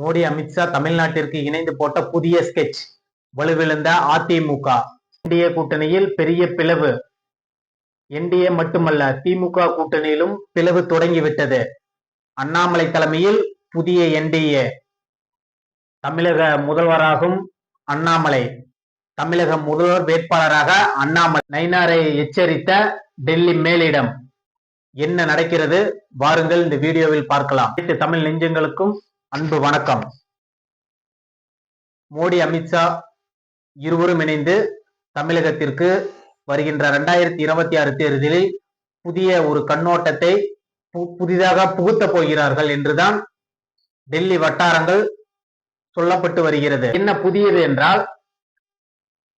மோடி அமித்ஷா தமிழ்நாட்டிற்கு இணைந்து போட்ட புதிய ஸ்கெட்ச் வலுவிழந்த அதிமுக. என்டிஏ கூட்டணியில் பெரிய பிளவு. என்டிஏ மட்டுமல்ல திமுக கூட்டணியிலும் பிளவு தொடங்கிவிட்டது. அண்ணாமலை தலைமையில் புதிய என்டிஏ தமிழக முதல்வராகும் அண்ணாமலை. தமிழக முதல்வர் வேட்பாளராக அண்ணாமலை. நைனாரை எச்சரித்த டெல்லி மேலிடம். என்ன நடக்கிறது? வாருங்கள் இந்த வீடியோவில் பார்க்கலாம். தமிழ் நெஞ்சங்களுக்கும் அன்பு வணக்கம். மோடி அமித்ஷா இருவரும் இணைந்து தமிழகத்திற்கு வருகின்ற இரண்டாயிரத்தி இருபத்தி ஆறு தேர்தலில் புதிய ஒரு கண்ணோட்டத்தை பு- புதிதாக புகுத்த போகிறார்கள் என்றுதான் டெல்லி வட்டாரங்கள் சொல்லப்பட்டு வருகிறது. என்ன புதியது என்றால்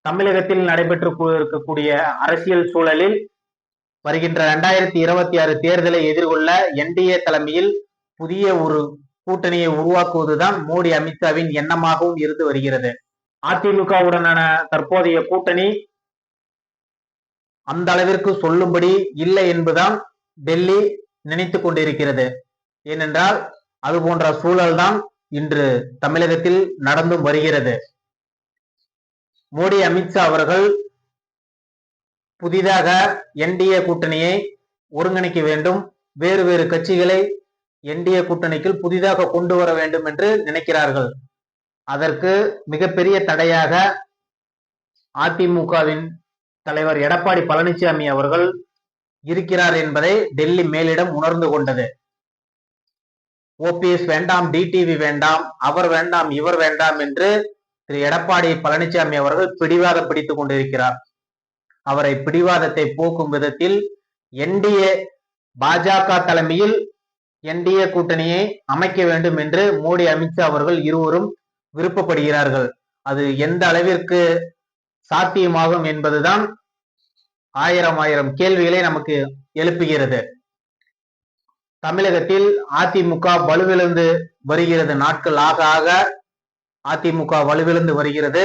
தமிழகத்தில் நடைபெற்று இருக்கக்கூடிய அரசியல் சூழலில் வருகின்ற இரண்டாயிரத்தி இருபத்தி ஆறு தேர்தலை எதிர்கொள்ள என்டிஏ தலைமையில் புதிய ஒரு கூட்டணியை உருவாக்குவதுதான் மோடி அமித்ஷாவின் எண்ணமாகவும் இருந்து வருகிறது. அதிமுகவுடனான தற்போதைய கூட்டணி அந்த அளவிற்கு சொல்லும்படி இல்லை என்பதுதான் டெல்லி நினைத்து கொண்டிருக்கிறது. ஏனென்றால் அது போன்ற சூழல்தான் இன்று தமிழகத்தில் நடந்தும் வருகிறது. மோடி அமித்ஷா அவர்கள் புதிதாக என்டிஏ கூட்டணியை ஒருங்கிணைக்க வேண்டும். வேறு வேறு கட்சிகளை என்டிஏ கூட்டணிக்குள் புதிதாக கொண்டு வர வேண்டும் என்று நினைக்கிறார்கள். அதற்கு மிகப்பெரிய தடையாக அதிமுகவின் தலைவர் எடப்பாடி பழனிசாமி அவர்கள் இருக்கிறார் என்பதை டெல்லி மேலிடம் உணர்ந்து கொண்டது. ஓபிஎஸ் வேண்டாம் டிடிவி வேண்டாம் அவர் வேண்டாம் இவர் வேண்டாம் என்று திரு எடப்பாடி பழனிசாமி அவர்கள் பிடிவாதம் பிடித்துக் கொண்டிருக்கிறார். அவரை பிடிவாதத்தை போக்கும் விதத்தில் என்டிஏ பாஜக தலைமையில் என்டிஏ கூட்டணியை அமைக்க வேண்டும் என்று மோடி அமித்ஷா அவர்கள் இருவரும் விருப்பப்படுகிறார்கள். அது எந்த அளவிற்கு சாத்தியமாகும் என்பதுதான் ஆயிரம் ஆயிரம் கேள்விகளை நமக்கு எழுப்புகிறது. தமிழகத்தில் அதிமுக வலுவிழந்து வருகிறது. நாட்கள் ஆக ஆக அதிமுக வலுவிழந்து வருகிறது.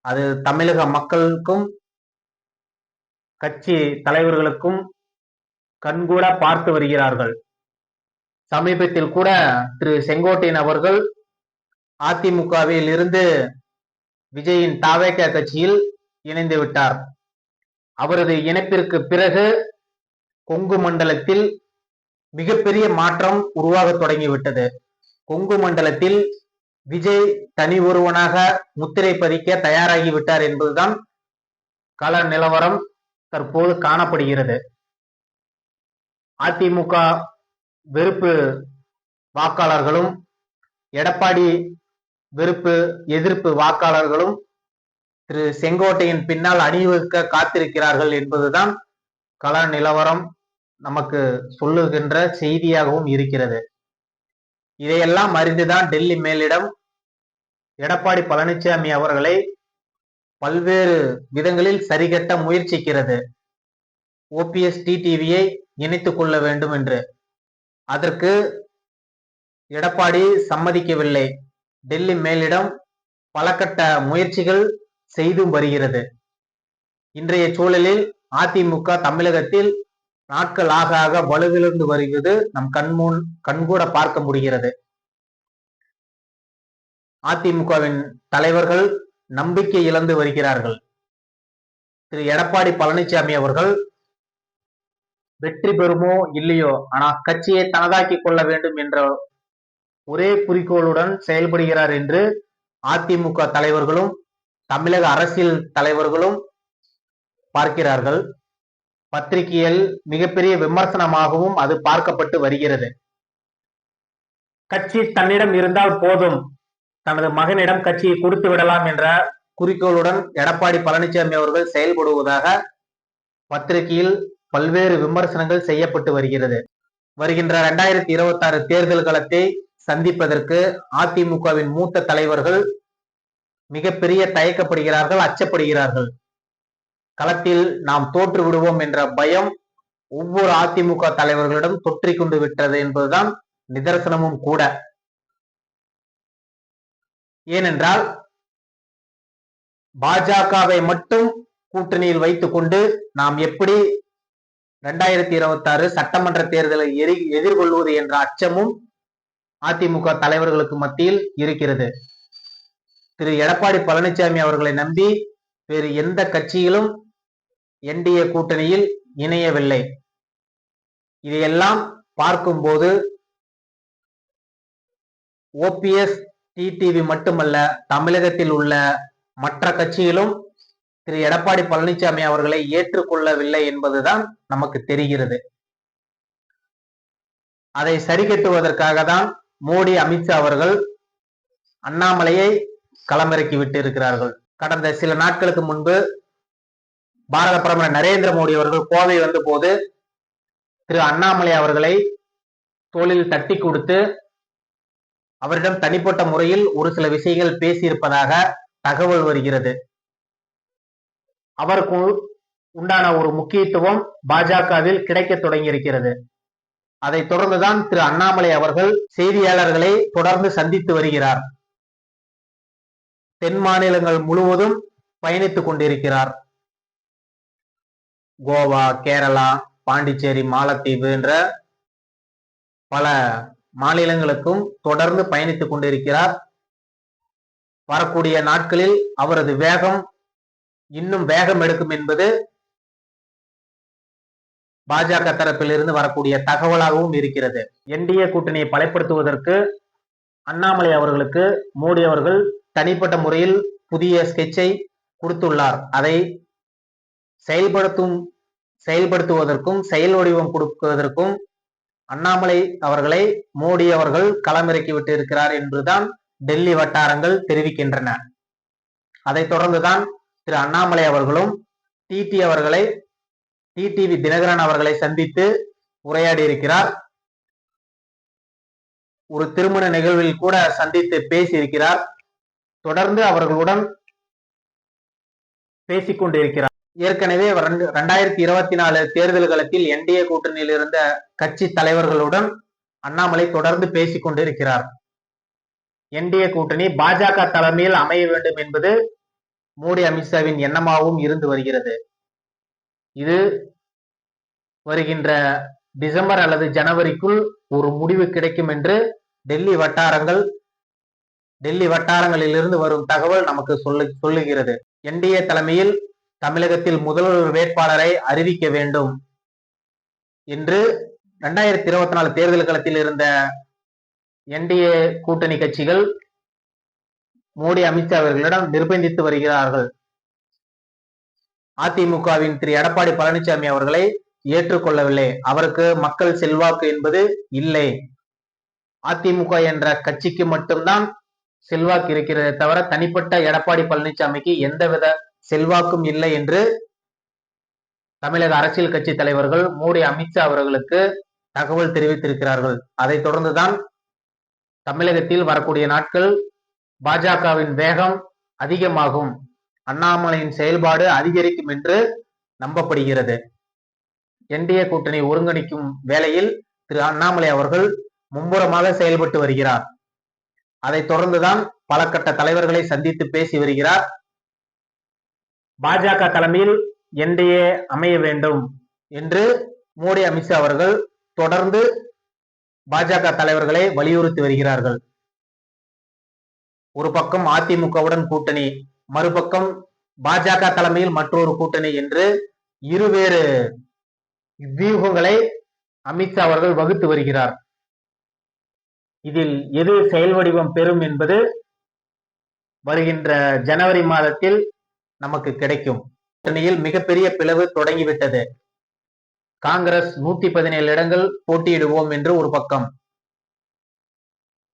அது தமிழக மக்களுக்கும் கட்சி தலைவர்களுக்கும் கண்கூட பார்த்து வருகிறார்கள். சமீபத்தில் கூட திரு செங்கோட்டையன் அவர்கள் அதிமுகவில் இருந்து விஜயின் தாவேக கட்சியில் இணைந்து விட்டார். அவரது இணைப்பிற்கு பிறகு கொங்கு மண்டலத்தில் மிகப்பெரிய மாற்றம் உருவாக தொடங்கிவிட்டது. கொங்கு மண்டலத்தில் விஜய் தனி ஒருவனாக முத்திரை பதிக்க தயாராகிவிட்டார் என்பதுதான் கள நிலவரம் தற்போது காணப்படுகிறது. அதிமுக வெறுப்பு வாக்காளர்களும் எடப்பாடி வெறுப்பு எதிர்ப்பு வாக்காளர்களும் திரு செங்கோட்டையின் பின்னால் அணிவகுக்க காத்திருக்கிறார்கள் என்பதுதான் கள நிலவரம் நமக்கு சொல்லுகின்ற செய்தியாகவும் இருக்கிறது. இதையெல்லாம் அறிந்துதான் டெல்லி மேலிடம் எடப்பாடி பழனிசாமி அவர்களை பல்வேறு விதங்களில் சரிகட்ட முயற்சிக்கிறது. ஓபிஎஸ் டிடிவியை இணைத்துக் கொள்ள வேண்டும் என்று. அதற்கு எடப்பாடி சம்மதிக்கவில்லை. டெல்லி மேலிடம் பல கட்ட முயற்சிகள் செய்தும் வருகிறது. இன்றைய சூழலில் அதிமுக தமிழகத்தில் நாட்கள் ஆக ஆக வலுவிழந்து வருகிறது. நம் கண்முன் கண்கூட பார்க்க முடிகிறது. அதிமுகவின் தலைவர்கள் நம்பிக்கை இழந்து வருகிறார்கள். திரு. எடப்பாடி பழனிசாமி அவர்கள் வெற்றி பெறுமோ இல்லையோ? ஆனா கட்சியை தனதாக்கி கொள்ள வேண்டும் என்ற ஒரே குறிக்கோளுடன் செயல்படுகிறார் என்று அதிமுக தலைவர்களும் தமிழக அரசியல் தலைவர்களும் பார்க்கிறார்கள். பத்திரிகையில் மிகப்பெரிய விமர்சனமாகவும் அது பார்க்கப்பட்டு வருகிறது. கட்சி தன்னிடம் இருந்தால் போதும். தனது மகனிடம் கட்சியை கொடுத்து விடலாம் என்ற குறிக்கோளுடன் எடப்பாடி பழனிசாமி அவர்கள் செயல்படுவதாக பத்திரிகையில் பல்வேறு விமர்சனங்கள் செய்யப்பட்டு வருகிறது. வருகின்ற இரண்டாயிரத்தி இருபத்தி ஆறு தேர்தல் களத்தை சந்திப்பதற்கு அதிமுகவின் மூத்த தலைவர்கள் மிகப்பெரிய தயக்கப்படுகிறார்கள் அச்சப்படுகிறார்கள். களத்தில் நாம் தோற்று விடுவோம் என்ற பயம் ஒவ்வொரு அதிமுக தலைவர்களிடம் தொற்றிக்கொண்டு விட்டது என்பதுதான் நிதர்சனமும் கூட. ஏனென்றால் பாஜகவை மட்டும் கூட்டணியில் வைத்துக்கொண்டு நாம் எப்படி ரெண்டாயிரத்தி இருபத்தி ஆறு சட்டமன்ற தேர்தலை எரி- எதிர்கொள்வது என்ற அச்சமும் அதிமுக தலைவர்களுக்கு மத்தியில் இருக்கிறது. திரு. எடப்பாடி பழனிசாமி அவர்களை நம்பி வேறு எந்த கட்சியிலும் என்டிஏ கூட்டணியில் இணையவில்லை. இதையெல்லாம் பார்க்கும்போது ஓபிஎஸ் டிடிவி மட்டுமல்ல தமிழகத்தில் உள்ள மற்ற கட்சிகளும் திரு எடப்பாடி பழனிசாமி அவர்களை ஏற்றுக்கொள்ளவில்லை என்பதுதான் நமக்கு தெரிகிறது. அதை சரிகட்டுவதற்காக தான் மோடி அமித்ஷா அவர்கள் அண்ணாமலையை களமிறக்கி விட்டு இருக்கிறார்கள் கடந்த சில நாட்களுக்கு முன்பு பாரத பிரதமர் நரேந்திர மோடி அவர்கள் கோவை வந்த போது திரு அண்ணாமலை அவர்களை தோளில் தட்டி கொடுத்து அவரிடம் தனிப்பட்ட முறையில் ஒரு சில விஷயங்கள் பேசியிருப்பதாக தகவல் வருகிறது. அவருக்கு உண்டான ஒரு முக்கியத்துவம் பாஜகவில் கிடைக்க தொடங்கியிருக்கிறது. அதை தொடர்ந்துதான் திரு அண்ணாமலை அவர்கள் செய்தியாளர்களை தொடர்ந்து சந்தித்து வருகிறார். தென் மாநிலங்கள் முழுவதும் பயணித்துக் கொண்டிருக்கிறார். கோவா கேரளா பாண்டிச்சேரி மாலத்தீவு என்ற பல மாநிலங்களுக்கும் தொடர்ந்து பயணித்துக் கொண்டிருக்கிறார். வரக்கூடிய நாட்களில் அவரது வேகம் இன்னும் வேகம் எடுக்கும் என்பது பாஜக தரப்பிலிருந்து வரக்கூடிய தகவலாகவும் இருக்கிறது. என்டிஏ கூட்டணியை பலப்படுத்துவதற்கு அண்ணாமலை அவர்களுக்கு மோடி அவர்கள் தனிப்பட்ட முறையில் புதிய ஸ்கெட்சை கொடுத்துள்ளார். அதை செயல்படுத்தும் செயல்படுத்துவதற்கும் செயல் வடிவம் கொடுப்பதற்கும் அண்ணாமலை அவர்களை மோடி அவர்கள் களமிறக்கி விட்டு இருக்கிறார் என்றுதான் டெல்லி வட்டாரங்கள் தெரிவிக்கின்றன. அதைத் தொடர்ந்துதான் திரு அண்ணாமலை அவர்களும் டிடி அவர்களை டிடிவி தினகரன் அவர்களை சந்தித்து உரையாடி இருக்கிறார். ஒரு திருமண நிகழ்வில் கூட சந்தித்து பேசியிருக்கிறார். தொடர்ந்து அவர்களுடன் பேசிக் கொண்டிருக்கிறார் ஏற்கனவே ரெண்டாயிரத்தி இருபத்தி நாலு தேர்தல் களத்தில் என்டிஏ கூட்டணியில் இருந்த கட்சி தலைவர்களுடன் அண்ணாமலை தொடர்ந்து பேசிக்கொண்டிருக்கிறார். என்டிஏ கூட்டணி பாஜக தலைமையில் அமைய வேண்டும் என்பது மோடி அமித்ஷாவின் எண்ணமாகவும் இருந்து வருகிறது. இது வருகின்ற டிசம்பர் அல்லது ஜனவரிக்குள் ஒரு முடிவு கிடைக்கும் என்று டெல்லி வட்டாரங்கள் டெல்லி வட்டாரங்களில் இருந்து வரும் தகவல் நமக்கு சொல்லு சொல்லுகிறது. என்டிஏ தலைமையில் தமிழகத்தில் முதல்வர் வேட்பாளரை அறிவிக்க வேண்டும். என்று இரண்டாயிரத்தி இருபத்தி நாலு தேர்தல் களத்தில் இருந்த என்டிஏ கூட்டணி கட்சிகள் மோடி அமித்ஷா அவர்களிடம் நிர்பந்தித்து வருகிறார்கள். அதிமுகவின் திரு. எடப்பாடி பழனிசாமி அவர்களை ஏற்றுக்கொள்ளவில்லை. அவருக்கு மக்கள் செல்வாக்கு என்பது இல்லை. அதிமுக என்ற கட்சிக்கு மட்டும்தான் செல்வாக்கு இருக்கிறதே தவிர தனிப்பட்ட எடப்பாடி பழனிசாமிக்கு எந்தவித செல்வாக்கும் இல்லை என்று தமிழக அரசியல் கட்சி தலைவர்கள் மோடி அமித்ஷா அவர்களுக்கு தகவல் தெரிவித்திருக்கிறார்கள். அதைத் தொடர்ந்துதான் தமிழகத்தில் வரக்கூடிய நாட்கள் பாஜகவின் வேகம் அதிகமாகும். அண்ணாமலையின் செயல்பாடு அதிகரிக்கும் என்று நம்பப்படுகிறது. என்டிஏ கூட்டணி ஒருங்கிணைக்கும் வேளையில் திரு அண்ணாமலை அவர்கள் மும்முரமாக செயல்பட்டு வருகிறார். அதைத் தொடர்ந்துதான் பல கட்ட தலைவர்களை சந்தித்து பேசி வருகிறார். பாஜக தலைமையில் என்டிஏ அமைய வேண்டும் என்று மோடி அமித்ஷா அவர்கள் தொடர்ந்து பாஜக தலைவர்களை வலியுறுத்தி வருகிறார்கள். ஒரு பக்கம் அதிமுகவுடன் கூட்டணி மறுபக்கம் பாஜக தலைமையில் மற்றொரு கூட்டணி என்று இருவேறு வியூகங்களை அமித்ஷா அவர்கள் வகுத்து வருகிறார். இதில் எது செயல் வடிவம் பெறும் என்பது வருகின்ற ஜனவரி மாதத்தில் நமக்கு கிடைக்கும். கூட்டணியில் மிகப்பெரிய பிளவு தொடங்கிவிட்டது. காங்கிரஸ் நூத்தி பதினேழு இடங்கள் போட்டியிடுவோம் என்று ஒரு பக்கம்.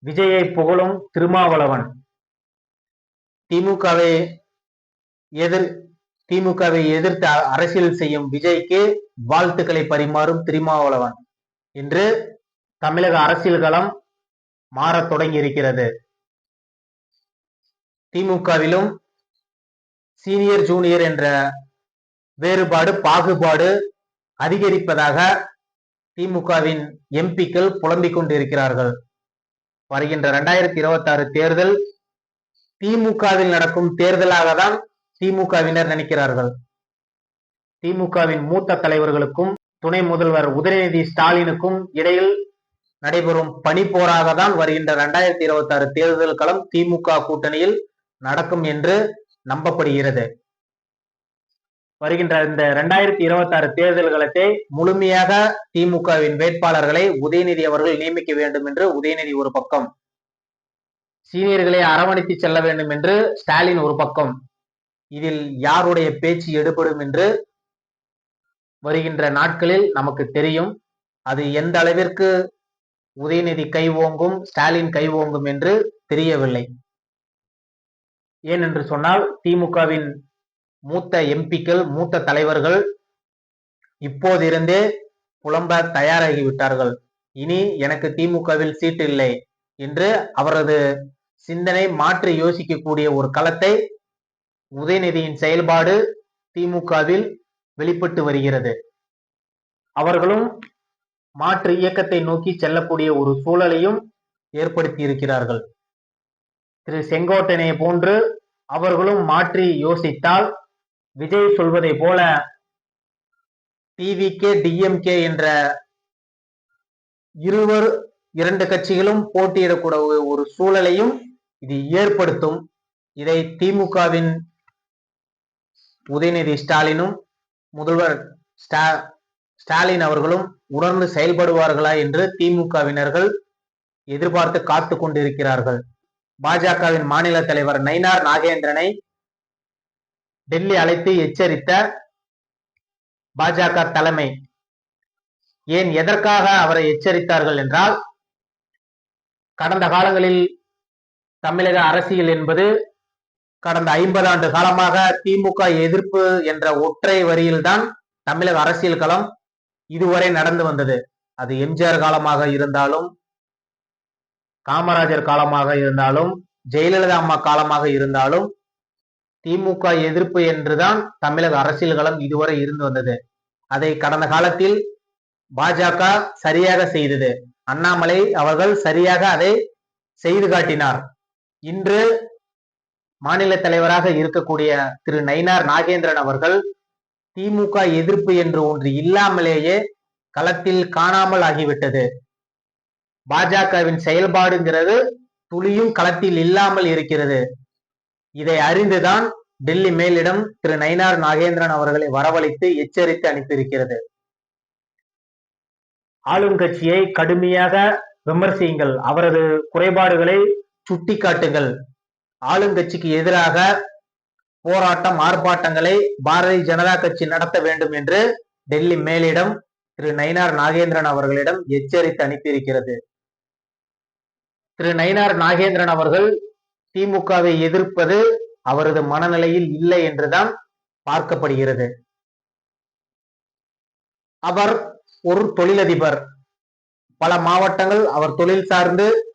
விஜயை புகழும் திருமாவளவன். திமுகவை எதிர் திமுகவை எதிர்த்து அரசியல் செய்யும் விஜய்க்கு வாழ்த்துக்களை பரிமாறும் திருமாவளவன். என்று தமிழக அரசியல் களம் மாறத் தொடங்கி இருக்கிறது. திமுகவிலும் சீனியர் ஜூனியர் என்ற வேறுபாடு பாகுபாடு அதிகரிப்பதாக திமுகவின் எம்பிக்கள் புலம்பிக் கொண்டிருக்கிறார்கள். வருகின்ற இரண்டாயிரத்தி இருபத்தி ஆறு தேர்தல் திமுகவில் நடக்கும் தேர்தலாக தான் திமுகவினர் நினைக்கிறார்கள். திமுகவின் மூத்த தலைவர்களுக்கும் துணை முதல்வர் உதயநிதி ஸ்டாலினுக்கும் இடையில் நடைபெறும் பனிப்போராக தான் வருகின்ற இரண்டாயிரத்தி இருபத்தி ஆறு தேர்தல் களம் திமுக கூட்டணியில் நடக்கும் என்று நம்பப்படுகிறது. வருகின்ற இந்த இரண்டாயிரத்தி இருபத்தி ஆறு தேர்தல் களத்தை முழுமையாக திமுகவின் வேட்பாளர்களை உதயநிதி அவர்கள் நியமிக்க வேண்டும் என்று உதயநிதி ஒரு பக்கம் சீனியர்களை அரவணைத்து செல்ல வேண்டும் என்று ஸ்டாலின் ஒரு பக்கம். இதில் யாருடைய பேச்சு எடுபடும் என்று வருகின்ற நாட்களில் நமக்கு தெரியும். அது எந்த அளவிற்கு உதயநிதி கை ஓங்கும் ஸ்டாலின் கை ஓங்கும் என்று தெரியவில்லை. ஏனென்று சொன்னால் திமுகவின் மூத்த எம்பிக்கள் மூத்த தலைவர்கள் இப்போதிருந்தே புலம்ப தயாராகிவிட்டார்கள். இனி எனக்கு திமுகவில் சீட்டு இல்லை என்று அவரது சிந்தனை மாற்றி யோசிக்கக்கூடிய ஒரு களத்தை உதயநிதியின் செயல்பாடு திமுகவில் வெளிப்பட்டு வருகிறது. அவர்களும் மாற்று இயக்கத்தை நோக்கி செல்லக்கூடிய ஒரு சூழலையும் ஏற்படுத்தி இருக்கிறார்கள். திரு செங்கோட்டனை போன்று அவர்களும் மாற்றி யோசித்தால் விஜய் சொல்வதை போல டிவிகே டிஎம்கே என்ற இருவர் இரண்டு கட்சிகளும் போட்டியிடக்கூடிய ஒரு சூழலையும் இது ஏற்படுத்தும். இதை திமுகவின் உதயநிதி ஸ்டாலினும் முதல்வர் ஸ்டா ஸ்டாலின் அவர்களும் உணர்ந்து செயல்படுவார்களா என்று திமுகவினர்கள் எதிர்பார்த்து காத்து கொண்டிருக்கிறார்கள். பாஜகவின் மாநில தலைவர் நயினார் நாகேந்திரனை டெல்லி அழைத்து எச்சரித்த பாஜக தலைமை. ஏன் எதற்காக அவரை எச்சரித்தார்கள் என்றால் கடந்த காலங்களில் தமிழக அரசியல் என்பது கடந்த ஐம்பது ஆண்டு காலமாக திமுக எதிர்ப்பு என்ற ஒற்றை வரியில்தான் தமிழக அரசியல் களம் இதுவரை நடந்து வந்தது. அது எம்ஜிஆர் காலமாக இருந்தாலும் காமராஜர் காலமாக இருந்தாலும் ஜெயலலிதா அம்மா காலமாக இருந்தாலும் திமுக எதிர்ப்பு என்றுதான் தமிழக அரசியல் களம் இதுவரை இருந்து வந்தது. அதை கடந்த காலத்தில் பாஜக சரியாக செய்தது. அண்ணாமலை அவர்கள் சரியாக அதை செய்து காட்டினார். இன்று மாநில தலைவராக இருக்கக்கூடிய திரு நயினார் நாகேந்திரன் அவர்கள் திமுக எதிர்ப்பு என்று ஒன்று இல்லாமலேயே களத்தில் காணாமல் ஆகிவிட்டது. பாஜகவின் செயல்பாடுங்கிறது துளியும் களத்தில் இல்லாமல் இருக்கிறது. இதை அறிந்துதான் டெல்லி மேலிடம் திரு நயினார் நாகேந்திரன் அவர்களை வரவழைத்து எச்சரித்து அனுப்பியிருக்கிறது. ஆளும் கட்சியை கடுமையாக விமர்சியுங்கள். அவரது குறைபாடுகளை சுட்டிக்காட்டுங்கள் ஆளுங்கட்சிக்கு எதிராக போராட்டம் ஆர்ப்பாட்டங்களை பாரதிய ஜனதா கட்சி நடத்த வேண்டும் என்று டெல்லி மேலிடம் திரு நயினார் நாகேந்திரன் அவர்களிடம் எச்சரித்து அனுப்பியிருக்கிறது. திரு நயினார் நாகேந்திரன் அவர்கள் திமுகவை எதிர்ப்பது அவரது மனநிலையில் இல்லை என்றுதான் பார்க்கப்படுகிறது. அவர் ஒரு தொழிலதிபர். பல மாவட்டங்கள் அவர் தொழில் சார்ந்து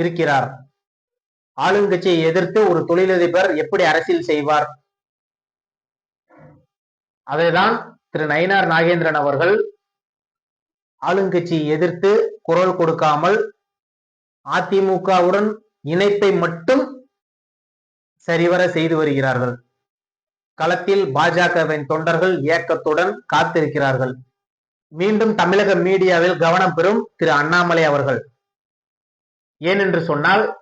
இருக்கிறார். ஆளுங்கட்சியை எதிர்த்து ஒரு தொழிலதிபர் எப்படி அரசியல் செய்வார்? அதைதான் திரு நயினார் நாகேந்திரன் அவர்கள் ஆளுங்கட்சியை எதிர்த்து குரல் கொடுக்காமல் அதிமுகவுடன் இணைப்பை மட்டும் சரிவர செய்து வருகிறார்கள். களத்தில் பாஜகவின் தொண்டர்கள் இயக்கத்துடன் காத்திருக்கிறார்கள். மீண்டும் தமிழக மீடியாவில் கவனம் பெறும் திரு அண்ணாமலை அவர்கள். ஏனென்று சொன்னால்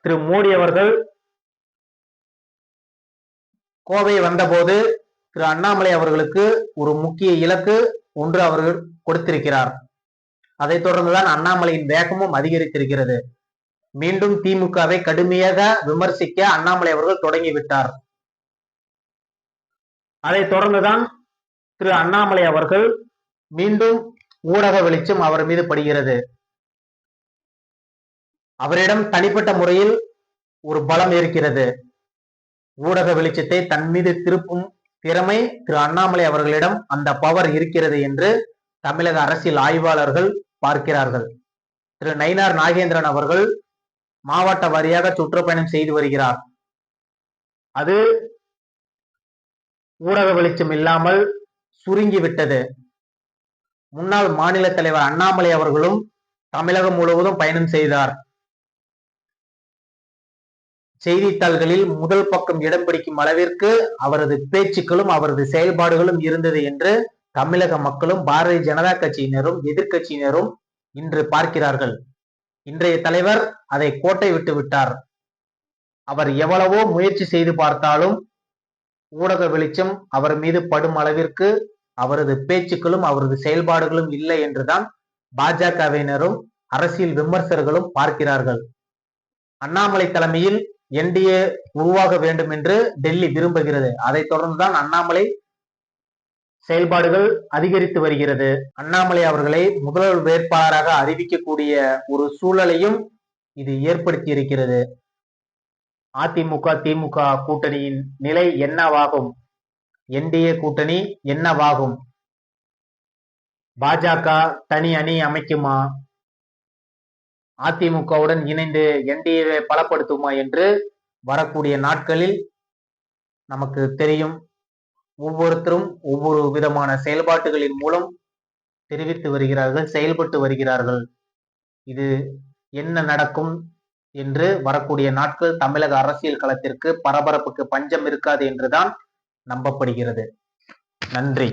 திரு மோடி அவர்கள் கோவை வந்தபோது திரு அண்ணாமலை அவர்களுக்கு ஒரு முக்கிய இலக்கு ஒன்று அவர்கள் கொடுத்திருக்கிறார். அதைத் தொடர்ந்துதான் அண்ணாமலையின் வேகமும் அதிகரித்திருக்கிறது. மீண்டும் திமுகவை கடுமையாக விமர்சிக்க அண்ணாமலை அவர்கள் தொடங்கிவிட்டார். அதைத் தொடர்ந்துதான் திரு அண்ணாமலை அவர்கள் மீண்டும் ஊடக வெளிச்சம் அவர் மீது படுகிறது. அவரிடம் தனிப்பட்ட முறையில் ஒரு பலம் இருக்கிறது. ஊடக வெளிச்சத்தை தன் மீது திருப்பும் திறமை திரு அண்ணாமலை அவர்களிடம் அந்த பவர் இருக்கிறது என்று தமிழக அரசியல் ஆய்வாளர்கள் பார்க்கிறார்கள். திரு நயினார் நாகேந்திரன் அவர்கள் மாவட்ட வாரியாக சுற்றுப்பயணம் செய்து வருகிறார். அது ஊடக வெளிச்சம் இல்லாமல் சுருங்கிவிட்டது முன்னாள் மாநில தலைவர் அண்ணாமலை அவர்களும் தமிழகம் முழுவதும் பயணம் செய்தார். செய்தித்தாள்களில் முதல் பக்கம் இடம் பிடிக்கும் அளவிற்கு அவரது பேச்சுக்களும் அவரது செயல்பாடுகளும் இருந்தது என்று தமிழக மக்களும் பாரதிய ஜனதா கட்சியினரும் எதிர்கட்சியினரும் இன்று பார்க்கிறார்கள். இன்றைய தலைவர் அதை கோட்டை விட்டு விட்டார். அவர் எவ்வளவோ முயற்சி செய்து பார்த்தாலும் ஊடக வெளிச்சம் அவர் மீது படும் அளவிற்கு அவரது பேச்சுக்களும் அவரது செயல்பாடுகளும் இல்லை என்றுதான் பாஜகவினரும் அரசியல் விமர்சகர்களும் பார்க்கிறார்கள். அண்ணாமலை தலைமையில் என்டிஏ உருவாக வேண்டும் என்று டெல்லி விரும்புகிறது. அதைத் தொடர்ந்துதான் அண்ணாமலை செயல்பாடுகள் அதிகரித்து வருகிறது. அண்ணாமலை அவர்களை முதல்வர் வேட்பாளராக அறிவிக்கக்கூடிய ஒரு சூழலையும் இது ஏற்படுத்தி இருக்கிறது. அதிமுக திமுக கூட்டணியின் நிலை என்னவாகும்? என்டிஏ கூட்டணி என்னவாகும்? பாஜக தனி அணி அமைக்குமா? அதிமுகவுடன் இணைந்து என்டிஏவை பலப்படுத்துமா என்று வரக்கூடிய நாட்களில் நமக்கு தெரியும். ஒவ்வொருத்தரும் ஒவ்வொரு விதமான செயல்பாட்டுகளின் மூலம் தெரிவித்து வருகிறார்கள் செயல்பட்டு வருகிறார்கள். இது என்ன நடக்கும் என்று வரக்கூடிய நாட்கள் தமிழக அரசியல் களத்திற்கு பரபரப்புக்கு பஞ்சம் இருக்காது என்றுதான் நம்பப்படுகிறது. நன்றி.